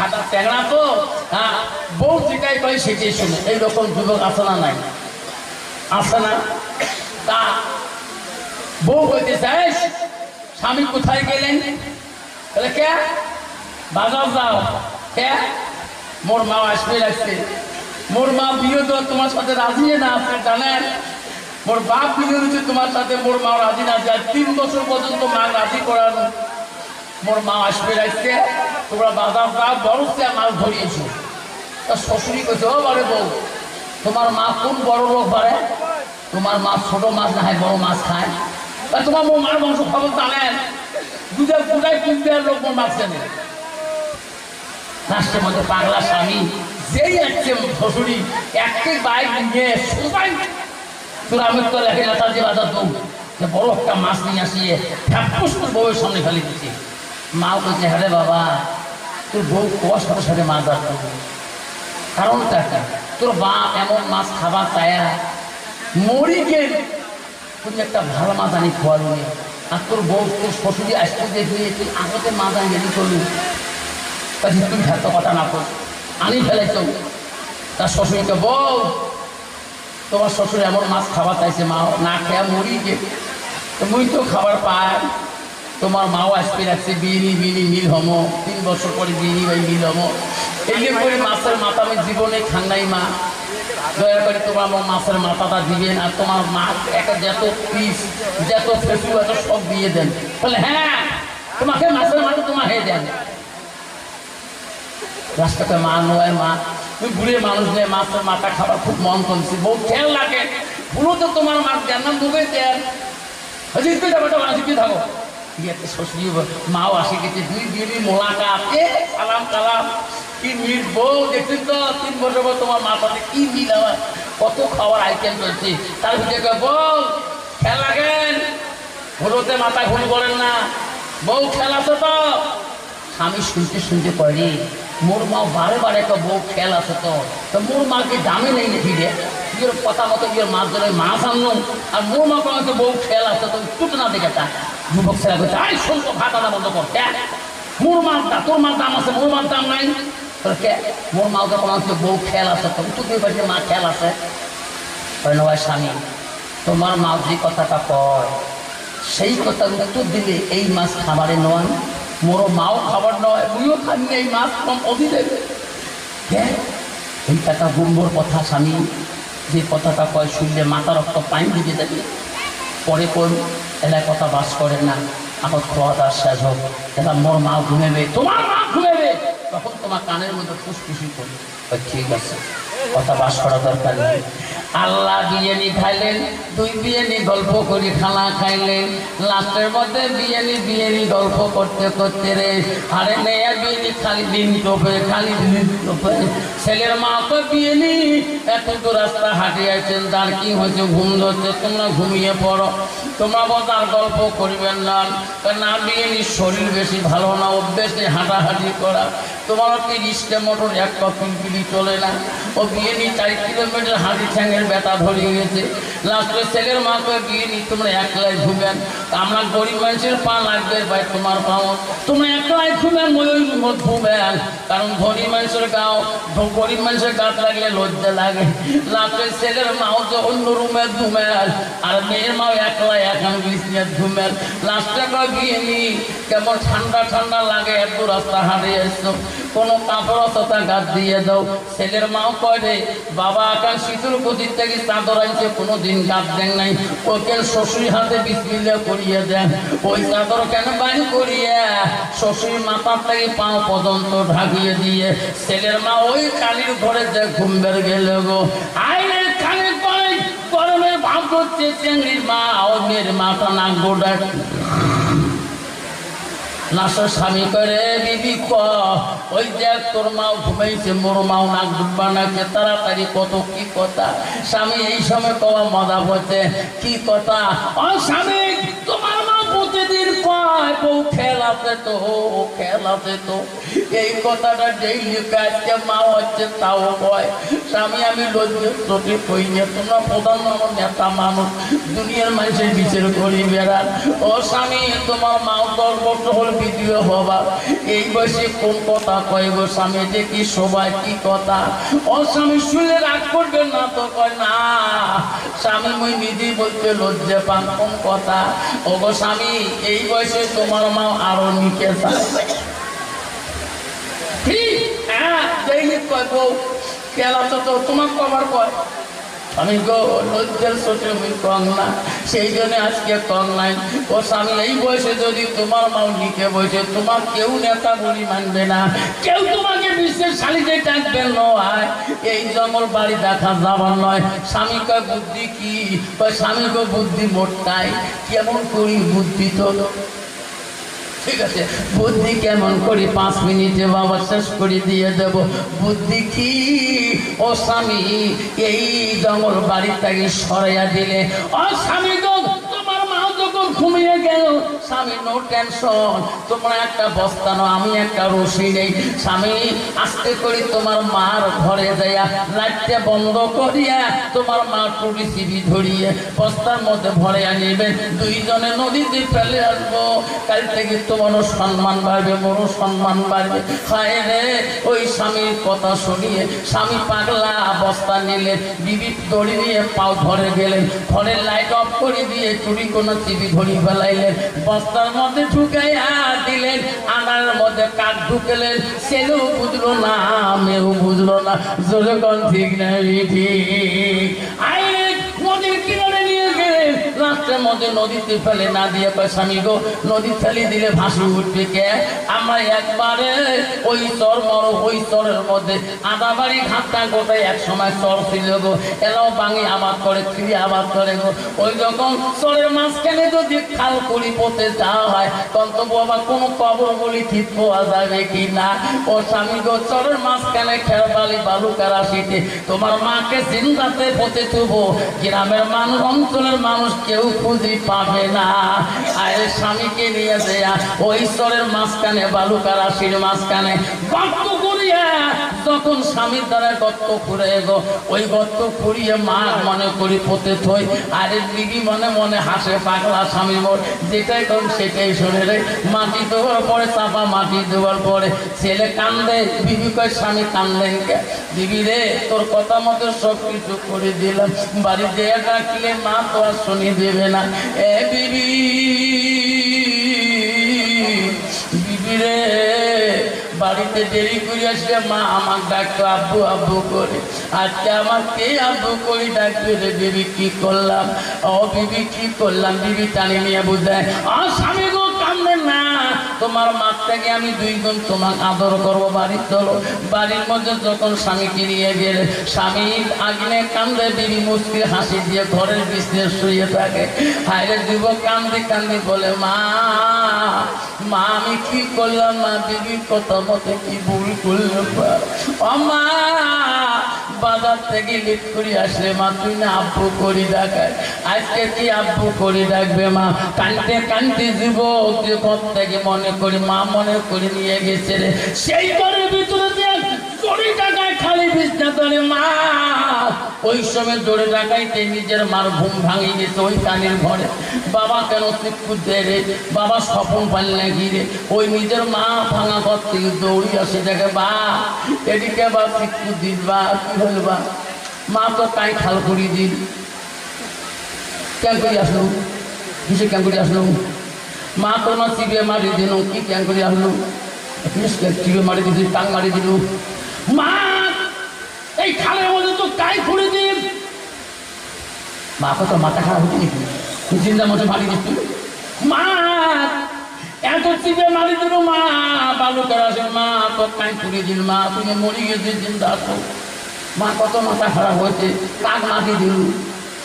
সাদা ট্যাংরা তো হ্যাঁ বউ যেটাই কয় সেটাই শুনে। এইরকম যুবক আছে না নাই? আছে না? তা বউ বলতে চাইস স্বামী কোথায় গেলেন? বলে, কে? বাজার যাও। কে? মোর মা আসবে লাগছে মোর মা বিয়ে তো তোমার সাথে রাজি না আপনি জানেন মোর বাপ বিয়ে হচ্ছে তোমার সাথে, মোর মা রাজি না। যায় তিন বছর পর্যন্ত মা রাজি করানো মোর মা আসবে লাগছে তোমরা যাও বড় চেয়ে মাছ ধরিয়েছো তা শ্বশুরি কইছে বারে বউ, তোমার মা কোন বড় লোক বারে? তোমার মা ছোট মাছ না হয়, বড় মাছ খায়। তোমার মোর মার বংশ খবর জানেন দুধের পুরাই কিনতে লোক মোর মাছ কেনে রাষ্ট্রের মধ্যে পাগলা স্বামী, যেই আসছে শ্বশুরি একটি বাইক নিয়ে সবাই আমি তো লেখে না তার যে বাজার যে বড় একটা মাছ নিয়ে আসিয়ে ঠ্যাপুস তোর বউয়ের সামনে ফেলে দিচ্ছে মাও বলছে হ্যাঁ বাবা। তোর বউ কুয়ার সাথে মাছ ধরত কারণটা কি? তোর বাপ এমন মাছ খাবার চায়া মরি গে তুমি একটা ভালো মাছ আনি খোয়ালো আর তোর বউ তোর শ্বশুরি আসতে দেখবি তুই আগতে মাছ আনি রেডি করলি কাজে তুমি এত কথা না কর। আনি ফেলাইছ। তার শ্বশুরকে বউ তোমার শ্বশুর এমন মাছ খাবার চাইছে মা না খেয়া মরি তো মুই তো খাবার পাই। তোমার মাও আসতে রাখছে বিনি বিনি মিল হমো। তিন বছর পরে বিনি ভাই, মিল হমো। এই করে মাছের মাথা, আমি জীবনে খান্নাই মা। দয়া করে তোমার আমার মাছের মাথাটা দিবেন আর তোমার মা একটা যত পিস যত ফেসু এত সব দিয়ে দেন। বলে হ্যাঁ তোমাকে মাছের মাথা তোমাকে দেন। রাস্তাতে মা নয়, মা। তুই বুড়ে মানুষ নেই মাছের মাথা খাবার খুব মন কমছি। বহু খেয়াল লাগে পুরো তো তোমার মাছ দেন না ডুবে দেন হজি তুই যাব যাব থাকো। মাও আসে গেছে দুই দিনই মোলাকাত এ সালাম কালাম কি মিল বউ দেখছিস তো তিন বছর পর তোমার মা সাথে কি মিল আমার কত খাওয়ার আইটেম চলছে তার ভিতরে বউ খেয়াল রাখেন হলোতে মাথা ঘুম করেন না বউ খেয়াল আছে তো স্বামী শুনতে শুনতে পারি মোর মা বারে বারে একটা বউ খেয়াল আছে তো তো মোর মাকে দামে নেই নাকি রে ইয়ের কথা মতো ইয়ের মাছ ধরে, মাছ আনলো আর মোর মা কোনো একটা বউ খেয়াল আছে তো না দেখে তা যুবক ছেলে আই ভাত আনা বন্ধ কর মোর মাছ তোর মার দাম আছে, মোর মার দাম নাই। মোর মা ওকে কোনো বউ খেয়াল আছে তো? মা খেয়াল ভাই, স্বামী, তোমার মা যে কথাটা কয়, সেই কথার উত্তর দিলে এই মাছ খাবারে নয় মোরও মাও খাবার নয় তুইও খাবি এই মাছ কম অধীনে। হ্যাঁ এই গুম্বর কথা, স্বামী যে কথাটা কয় শুনলে মাথা রক্ত পাইন দিকে দেবে পরে কোন এলাকায় কথা বাস করে না। আমার খাওয়া দাওয়া শেষ হোক। এটা মোর মা ঘুমেবে, তোমার মা ঘুমেবে। তখন তোমার কানের মধ্যে ফুসফুসি করবে ঠিক আছে। কথা বাস করা দরকার আল্লাহ বিরিয়ানি খাইলেন, দুই বিরিয়ানি গল্প করে খানা খাইলেন। লাস্টের মধ্যে বিরিয়ানি বিরিয়ানি গল্প করতে করতে রে, আরে মেয়ে বিরিয়ানি খালি দিন টোপে, খালি দিন টোপে। ছেলের মা তো বিরিয়ানি এত তো রাস্তা হাঁটে আছেন তার কি হয়েছে? ঘুম ধরছে, তোমরা ঘুমিয়ে পড়ো। তোমরা বোঝার গল্প করিবেন না। না, বিরিয়ানির শরীর বেশি ভালো না, অভ্যেসে হাঁটাহাঁটি করা। তোমার কি রিস্টে মোটর এক কপিল পিলি চলে না। ও বিয়ে নি চার কিলোমিটার হাঁটি ঠ্যাঙের ব্যথা ধরে গেছে। লাস্টে ছেলের মা তো বিয়ে নি তোমরা একলাই ঘুমেন আমরা গরিব মানুষের পা লাগবে ভাই তোমার পাও। তোমরা একলাই ঘুমেন ময়ূর ঘুমেন কারণ গরিব মানুষের গাও গরিব মানুষের গাছ লাগলে লজ্জা লাগে। লাস্টে ছেলের মাও যে অন্য রুমে ঘুমেন আর মেয়ের মাও একলাই এখন বিছনে ঘুমেন লাস্টে বিয়ে নি কেমন ঠান্ডা ঠান্ডা লাগে, এত রাস্তা হাঁটে এসছো কোনো কাপড় তথা গাছ দিয়ে দাও। ছেলের মাও কয় বাবা আকাশ শীতল গতির থেকে চাদর আনছে কোনো দিন গাছ দেন নাই। ওকে শ্বশুর হাতে বিসমিল্লা করিয়ে দেন। ওই চাদর কেন বাড়ি করিয়ে? শ্বশুর মাথার থেকে পাও পর্যন্ত ঢাকিয়ে দিয়ে ছেলের মা ওই কালির ঘরে যে ঘুম বেড়ে গেল গো। আইনের কানে কয়, গরমে ভাব করছে চেঙ্গির মা ও মেয়ের মাথা নাক গোডা নাসর স্বামী করে, বিবি, ক? ওই যে তোর মাও ঘুমাইছে, মোর মাও নাক ডুববা নাকে, তাড়াতাড়ি কত, কি কথা? স্বামী এই সময় কওয়া মজা হচ্ছে কি কথা? ও স্বামী কয় বউ খেলাতে তো খেলাতে তো। এই কথাটা ডেইলি আজকে মা হচ্ছে তাও কয় স্বামী, আমি লজ্জা কই না। তোমরা প্রধান নেতা মানুষ। দুনিয়ার মানুষের বিচার করি বেড়ান ও স্বামী, তোমার মাও দশ বছর হল হবা এই বয়সে কোন কথা কয় গো স্বামী? যে কি সবাই কি কথা? ও স্বামী শুনে রাগ করবেন না তো? কয় না। স্বামী, মুই নিজেই বলতে লজ্জা পান। কোন কথা? ও গো স্বামী এই বয়সে তোমার মা আরও নিচে তোমার কবার কয়? আমি লজ্জার ছোট আমি কম না, সেই জন্য আজকে কম নাই। ও স্বামী এই বয়সে যদি তোমার মাও লিখে বসে, তোমার কেউ নেতা বলি মানবে না। কেউ তোমাকে বিশ্বের শালিতে ডাকবে নয় এই জঙ্গল বাড়ি দেখা যাবার নয়। স্বামী কয় বুদ্ধি কি? কয় স্বামী কয় বুদ্ধি মোটটাই কেমন করি বুদ্ধি তো? ঠিক আছে, বুদ্ধি কেমন করি? পাঁচ মিনিটে বাবা শেষ করে দিয়ে দেব। বুদ্ধি কি? ও স্বামী, এই জঙ্গল বাড়ির থেকে সরাইয়া দিলে। ও স্বামী তোমার মা যখন ঘুমিয়ে গেল স্বামী, নো টেনশন। তোমরা একটা বস্তা নাও, আমি একটা রশি নেই। স্বামী, আস্তে করে তোমার মার ঘরে যাইয়া লাইটটা বন্ধ করিয়া তোমার মা টুরি সিবি ধরিয়ে বস্তার মধ্যে ভরে আনিবেন দুইজনে নদীতে ফেলে আসব। কাল থেকে তোমারও সম্মান বাড়বে মোরও সম্মান বাড়বে। হায় রে, ওই স্বামীর কথা শুনিয়ে স্বামী পাগলা বস্তা নিলেন বিবি দড়ি নিয়ে পাও ধরে গেলেন ঘরের লাইট অফ করে দিয়ে চুরি কোনো চিবি ধরি ফেলাইলেন বস্তার মধ্যে ঢুকাইয়া দিলেন। আনার মধ্যে কাঠ ঢুকলেন। সেও বুঝলো না, মেয়েও বুঝলো না। জোরে কোন ঠিক নাই ঠিক আই নদীর কিনারে নিয়ে গেলেন মধ্যে নদীতে ফেলে না দিয়ে কয় স্বামী গো নদী ফেলে দিলে ভাসি উঠবে কে? আমরা একবারে ওই চর মর, ওই চরের মধ্যে আদা বাড়ি ঘাটটা গোটায় এক সময় চর ছিল গো এলাও বাঙি আবাদ করে, ফিরে আবাদ করে গো ওই যখন চরের মাঝখানে যদি খাল করি পথে যাওয়া হয়, তখন বাবা কোনো কবর বলি ঠিক পাওয়া যাবে কি না? ও স্বামী গো, চরের মাঝখানে খেরবালি বালুকার আসিতে তোমার মাকে চিন্তাতে পথে তুবো গ্রামের মানুষ, অঞ্চলের মানুষ কেউ খুঁজি পাবে না। আরে স্বামীকে নিয়ে দেয়া ওই স্তরের মাঝখানে বালুকার আশির মাঝখানে যখন স্বামীর দ্বারা গর্ত করে গো, ওই গর্ত করিয়ে মা মনে করি পথে থই। আরে দিদি মনে মনে হাসে, পাগলা স্বামী মোর যেটাই কম সেটাই শোনে রে। মাটি দেওয়ার পরে, চাপা মাটি দেওয়ার পরে, ছেলে কান্দে বিবি কয়, স্বামী, কান্দেন কে? দিবি রে, তোর কথা মতো সব কিছু করে দিলাম। বাড়ি যেয়ে ডাকলে, মা, তো আর শুনি দেবে না। এ বিবি বিবি রে। বাড়িতে দেরি করে আসলে মা আমার ডাকতো, আব্বু আব্বু করে। আজকে আমার কে আব্বু করে ডাকবে রে? বিবি, কি করলাম? ও বিবি, কি করলাম? বিবি টানি নিয়ে বুঝায় আর স্বামী তোমার মাছ থেকে আমি দুই গুণ তোমার আদর করব বাড়ির চলো বাড়ির মধ্যে যখন স্বামীকে নিয়ে গেলে, স্বামী আগ্নে কান্দে বিবি মুসকি হাসি দিয়ে ঘরের বিছনে শুয়ে থাকে। হায়রে যুবক কান্দি কান্দি বলে, মা মা, আমি কি করলাম? মা বিবির কথা মতে কি ভুল করলাম মা? বাজার থেকে লিট করে আসলে মা, তুই না আব্বু করি ডাকায় আজকে কি আব্বু করি দেখবে মা? কানতে কানতে দিব জীবন থেকে মনে করি, মা মনে করে নিয়ে গেছে রে। সেই ঘরের ভিতরে যে কোটি টাকায় খালি বিছনা ধরে মা ওই সময় জোরে ডাকাইতে নিজের মার ঘুম ভাঙিয়ে গেছে ওই কানের ঘরে। বাবা কেন চিৎকুর দেয় রে? বাবা স্বপন পাল্লে গিরে ওই নিজের মা ভাঙা ঘর থেকে দৌড়ি আসে, দেখে বা, এদিকে বা চিৎকুর দিল বা, কি হল বা? মা তো তাই খাল করি দিল। কেন করে আসলো? কিসে কেন করে আসলো? মা তো না চিবিয়ে মারি দিল, কি কেন করে আসলো? চিবিয়ে মারি দিল টাং মারি দিল? মা! এই খালের মধ্যে তো কাই খুঁড়ে দিন। মা কত মাথা খারাপ হচ্ছে নাকি? চিন্তা মতো মারি দিচ্ছি মা, এত চিপে মারি দিল মা, বালু করা মা তো কাই খুঁড়ে দিল মা তুমি মরি গেছে চিন্তা মা, কত মাথা খারাপ হয়েছে, কাক মাটি দিল।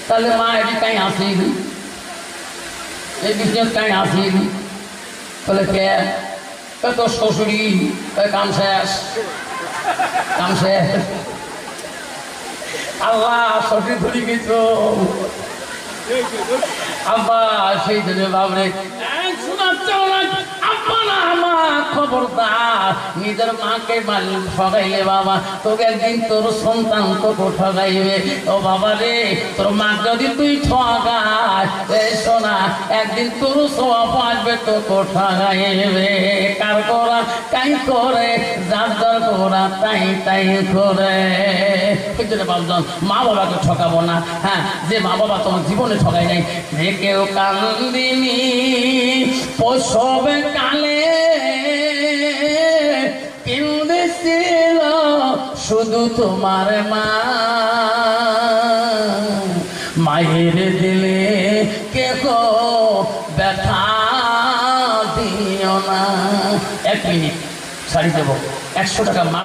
তাহলে মা, এটি কাই আসেনি? এই বিজনেস কাই আসেনি? বলে কে? কত শ্বশুরি কাম শেষ। কাম শেষ। আল্লাহ সঠিক ধরে গেছ। আব্বা, সেই ধরে বাবরে খবরদার। নিজের মাকে মালিক ঠগাইলে বাবা, তোকে একদিন তোর সন্তান তোকে ঠগাইবে ও বাবা রে, তোর মা যদি তুই ঠগাস এই একদিন তোর সব আসবে ঠগাইবে কার করা কাই করে? যার করা তাই তাই করে। মা বাবাকে ঠকাবো না। হ্যাঁ যে মা বাবা তোমার জীবনে ঠকাই নাই, যে কেউ কান্দিনি কালে কেন্দেছিল শুধু তোমার মা। মায়ের দিলে এক মিনিট শাড়ি দেবো। একশো টাকা